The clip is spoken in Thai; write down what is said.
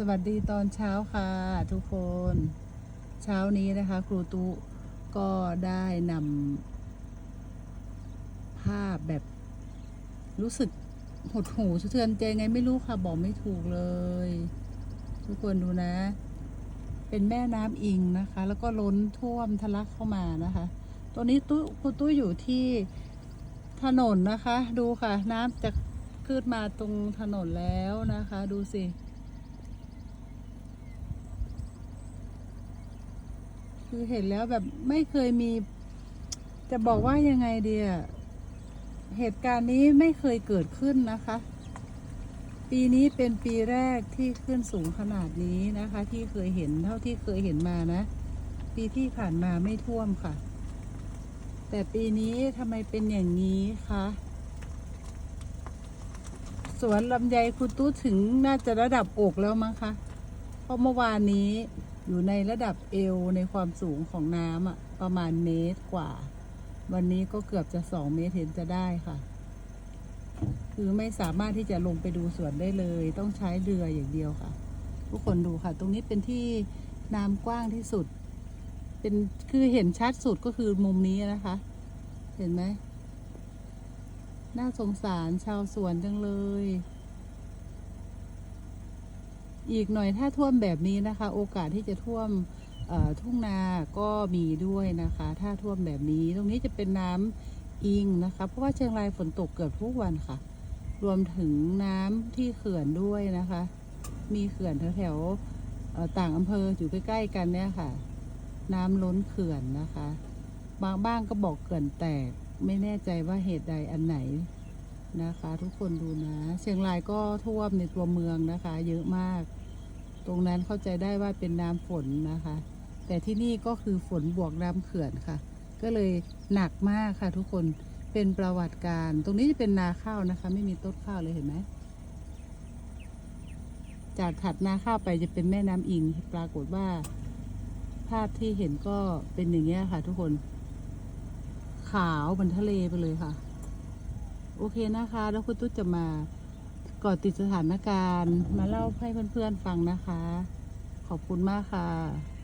สวัสดีตอนเช้าค่ะทุกคน เช้านี้นะคะ ครูตุก็ได้นำภาพแบบรู้สึกหดหูสะเทือนใจไงไม่รู้ค่ะ บอกไม่ถูกเลย ทุกคนดูนะ เป็นแม่น้ำอิงนะคะ แล้วก็ล้นท่วมทะลักเข้ามานะคะตอนนี้ตู้ครูตู้อยู่ที่ถนนนะคะ ดูค่ะ น้ำจะขึ้นมาตรงถนนแล้วนะคะ ดูสิ คือเห็นแล้วแบบไม่เคยมี จะบอกว่ายังไงเดียเหตุการณ์นี้ไม่เคยเกิดขึ้นนะคะ ปีนี้เป็นปีแรกที่ขึ้นสูงขนาดนี้นะคะ ที่เคยเห็นเท่าที่เคยเห็นมานะ ปีที่ผ่านมาไม่ท่วมค่ะ แต่ปีนี้ทำไมเป็นอย่างนี้คะสวนลำไยคุณตู้ถึงน่าจะระดับอกแล้วมั้งคะเพราะเมื่อวานนี้ อยู่ในระดับเอวในความสูงของน้ำอะประมาณเมตรกว่า วันนี้ก็เกือบจะสองเมตรเห็นจะได้ค่ะ คือไม่สามารถที่จะลงไปดูสวนได้เลย ต้องใช้เรืออย่างเดียวค่ะ ทุกคนดูค่ะ ตรงนี้เป็นที่น้ำกว้างที่สุด เป็นคือเห็นชัดสุดก็คือมุมนี้นะคะ เห็นไหมน่าสงสารชาวสวนจังเลย อีกหน่อยถ้าท่วมแบบนี้นะคะ โอกาสที่จะท่วมทุ่งนาก็มีด้วยนะคะ ถ้าท่วมแบบนี้ ตรงนี้จะเป็นน้ำอิงนะคะ เพราะว่าเชียงรายฝนตกเกือบทุกวันค่ะ รวมถึงน้ำที่เขื่อนด้วยนะคะ มีเขื่อนแถวๆต่างอำเภออยู่ใกล้ๆกันเนี่ยค่ะ น้ำล้นเขื่อนนะคะ บางบ้างก็บอกเขื่อนแตกไม่แน่ใจว่าเหตุใดอันไหนนะคะ ทุกคนดูนะ เชียงรายก็ท่วมในตัวเมืองนะคะ เยอะมาก ตรงนั้นเข้าใจได้ว่าเป็นน้ำฝนนะคะ แต่ที่นี่ก็คือฝนบวกน้ำเขื่อนค่ะ ก็เลยหนักมากค่ะทุกคนเป็นประวัติการ ตรงนี้จะเป็นนาข้าวนะคะ ไม่มีต้นข้าวเลยเห็นไหมจากถัดนาข้าวไปจะเป็นแม่น้ำอิงปรากฏว่า ภาพที่เห็นก็เป็นอย่างเงี้ยค่ะ ทุกคน ขาวเหมือนทะเลไปเลยค่ะ โอเคนะคะ แล้วคุณตุ๊ดจะมา ก่อติดสถานการณ์มาเล่าให้เพื่อนๆฟังนะคะ ขอบคุณมากค่ะ